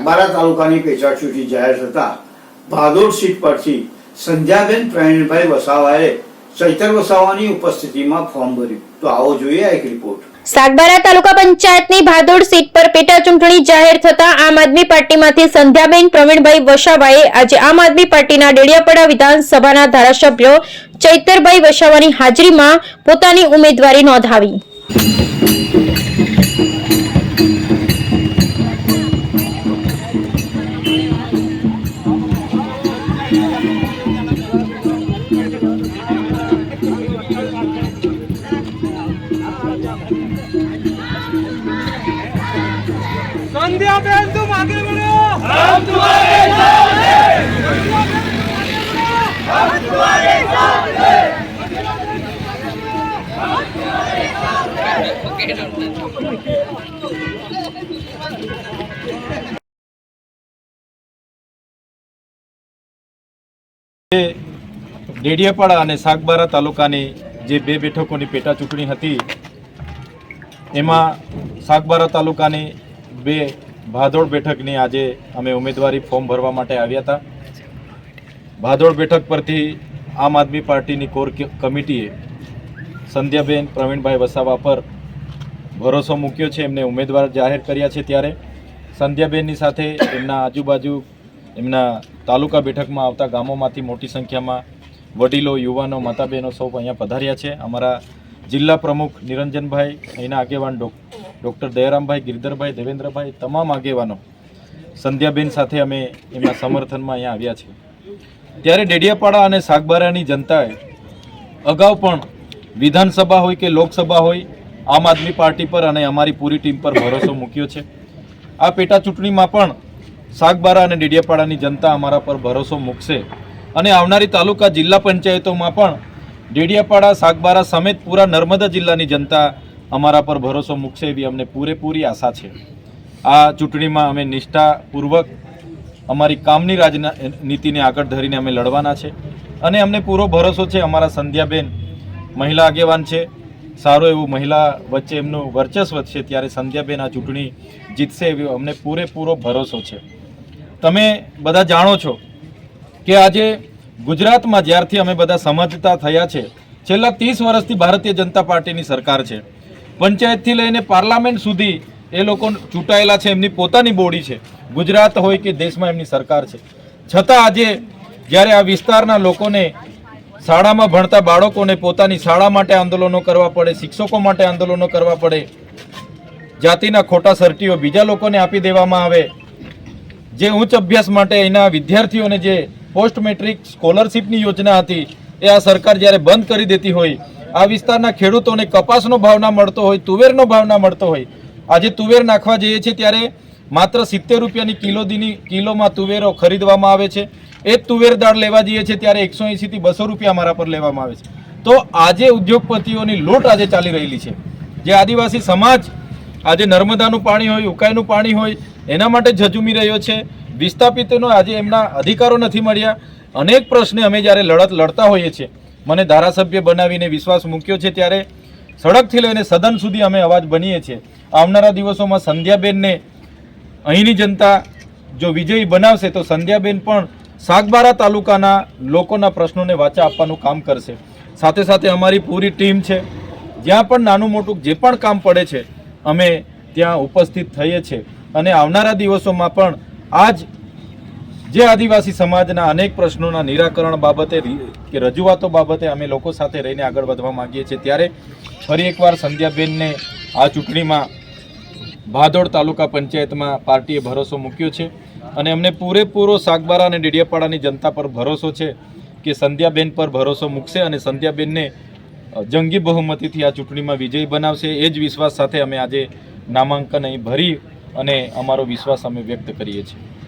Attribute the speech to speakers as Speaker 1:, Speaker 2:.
Speaker 1: સાગબારા તાલુકાની પેટાચૂંટણી જાહેર થતા ભાદોડ સીટ પરથી સંધ્યાબેન પ્રવીણભાઈ વસાવાએ ચૈતર વસાવાની ઉપસ્થિતિમાં ફોર્મ ભર્યું. તો આવો જોઈએ એક રિપોર્ટ.
Speaker 2: સાગબારા તાલુકા પંચાયતની ભાદોડ સીટ પર પેટા ચૂંટણી જાહેર થતા આમ આદમી પાર્ટીમાંથી સંધ્યાબેન પ્રવીણભાઈ વસાવાએ આજે આમ આદમી પાર્ટીના ડેડિયાપાડા વિધાનસભાના ધારાસભ્ય ચૈતરભાઈ વસાવાની હાજરીમાં પોતાની ઉમેદવારી નોંધાવી.
Speaker 3: संध्या बहन तुम आगे बढ़ो हम तुम्हारे साथ हम तुम्हारे साथ
Speaker 4: જે ડેડિયાપાડા અને સાગબારા તાલુકાની જે બે બેઠકોની પેટા ચૂંટણી હતી એમાં સાગબારા તાલુકાની બે ભાદોડ બેઠકની આજે અમે ઉમેદવારી ફોર્મ ભરવા માટે આવ્યા હતા. ભાદોડ બેઠક પરથી આમ આદમી પાર્ટીની કોર કમિટીએ સંધ્યાબેન, પ્રવીણભાઈ વસાવા પર ભરોસો મૂક્યો છે. એમને ઉમેદવાર જાહેર કર્યા છે ત્યારે સંધ્યાબેનની સાથે એમના આજુબાજુ એમના તાલુકા બેઠકમાં આવતા ગામોમાંથી મોટી સંખ્યામાં વડીલો, યુવાનો, માતાબહેનો સૌ અહીંયા પધાર્યા છે. અમારા જિલ્લા પ્રમુખ નિરંજનભાઈ અહીંના આગેવાન ડોક ડૉક્ટર દયારામભાઈ, ગિરધરભાઈ, દેવેન્દ્રભાઈ તમામ આગેવાનો સંધ્યાબેન સાથે અમે એમના સમર્થનમાં અહીંયા આવ્યા છીએ. ત્યારે ડેડિયાપાડા અને સાગબારાની જનતાએ અગાઉ પણ વિધાનસભા હોય કે લોકસભા હોય, આમ આદમી પાર્ટી પર અને અમારી પૂરી ટીમ પર ભરોસો મૂક્યો છે. આ પેટા ચૂંટણીમાં પણ સાગબારા અને ડેડિયાપાડાની જનતા અમારા પર ભરોસો મૂકશે અને આવનારી તાલુકા જિલ્લા પંચાયતોમાં પણ ડેડિયાપાડા, સાગબારા સમેત પૂરા નર્મદા જિલ્લાની જનતા અમારા પર ભરોસો મૂકશે એવી અમને પૂરેપૂરી આશા છે. આ ચૂંટણીમાં અમે નિષ્ઠાપૂર્વક અમારી કામની રાજના નીતિને આગળ ધરીને અમે લડવાના છે અને અમને પૂરો ભરોસો છે અમારા સંધ્યાબેન મહિલા આગેવાન છે. સારું એવું મહિલા વચ્ચે એમનું વર્ચસ્વ છે ત્યારે સંધ્યાબેન આ ચૂંટણી જીતશે એવી અમને પૂરેપૂરો ભરોસો છે. તમે બધા જાણો છો કે આજે ગુજરાતમાં જ્યારથી અમે બધા સમજતા થયા છે, છેલ્લા ત્રીસ વર્ષથી ભારતીય જનતા પાર્ટીની સરકાર છે. પંચાયતથી લઈને પાર્લામેન્ટ સુધી એ લોકો ચૂંટાયેલા છે, એમની પોતાની બોડી છે. ગુજરાત હોય કે દેશમાં એમની સરકાર છે. છતાં આજે જ્યારે આ વિસ્તારના લોકોને શાળામાં ભણતા બાળકોને પોતાની શાળા માટે આંદોલનો કરવા પડે, શિક્ષકો માટે આંદોલનો કરવા પડે, જાતિના ખોટા સર્ટીઓ બીજા લોકોને આપી દેવામાં આવે, જે ઉચ્ચ અભ્યાસ માટે એના વિદ્યાર્થીઓને જે પોસ્ટ મેટ્રિક સ્કોલરશીપની યોજના હતી, એ આ સરકાર જ્યારે બંધ કરી દેતી હોય આ વિસ્તારના ખેડૂતોને કપાસનો ભાવ ના મળતો હોય, તુવેરનો ભાવ ના મળતો હોય, આજે તુવેર નાખવા જઈએ છીએ ત્યારે માત્ર સિત્તેર રૂપિયાની કિલો દીની કિલોમાં તુવેરો ખરીદવામાં આવે છે. એ જ તુવેર દાળ લેવા જઈએ છીએ ત્યારે એકસો એંશીથી બસો રૂપિયા અમારા પર લેવામાં આવે છે. તો આજે ઉદ્યોગપતિઓની લૂંટ આજે ચાલી રહેલી છે. જે આદિવાસી સમાજ આજે નર્મદાનું પાણી હોય, ઉકાઈનું પાણી હોય, એના માટે ઝઝુમી રહ્યો છે. વિસ્થાપિતોનો આજે એમના અધિકારો નથી મળ્યા. અનેક પ્રશ્ને અમે જ્યારે લડત લડતા હોઈએ છીએ. મને ધારાસભ્ય બનાવીને વિશ્વાસ મૂક્યો છે ત્યારે સડકથી લઈને સદન સુધી અમે અવાજ બનીએ છીએ. આવનારા દિવસોમાં સંધ્યાબેનને અહીંની જનતા જો વિજયી બનાવશે તો સંધ્યાબેન પણ સાગબારા તાલુકાના લોકોના પ્રશ્નોને વાચા આપવાનું કામ કરશે. સાથે સાથે અમારી પૂરી ટીમ છે. જ્યાં પણ નાનું મોટું જે પણ કામ પડે છે, અમે ત્યાં ઉપસ્થિત થઈએ છીએ. અને આવનારા દિવસોમાં પણ આજ જે આદિવાસી સમાજના અનેક પ્રશ્નોના નિરાકરણ બાબતે, કે રજૂઆતો બાબતે અમે લોકો સાથે રહીને આગળ વધવા માંગીએ છીએ. ત્યારે ફરી એકવાર સંધ્યાબેનને આ ચૂંટણીમાં ભાદોડ તાલુકા પંચાયતમાં પાર્ટીએ ભરોસો મૂક્યો છે અને અમને પૂરેપૂરો સાગબારા અને ડેડિયાપાડાની જનતા પર ભરોસો છે કે સંધ્યાબેન પર ભરોસો મૂકશે અને સંધ્યાબેનને જંગી બહુમતીથી આ ચૂંટણીમાં વિજય બનાવશે. એ જ વિશ્વાસ સાથે અમે આજે નામાંકન અહીં ભરી અને અમારો વિશ્વાસ અમે વ્યક્ત કરીએ છીએ.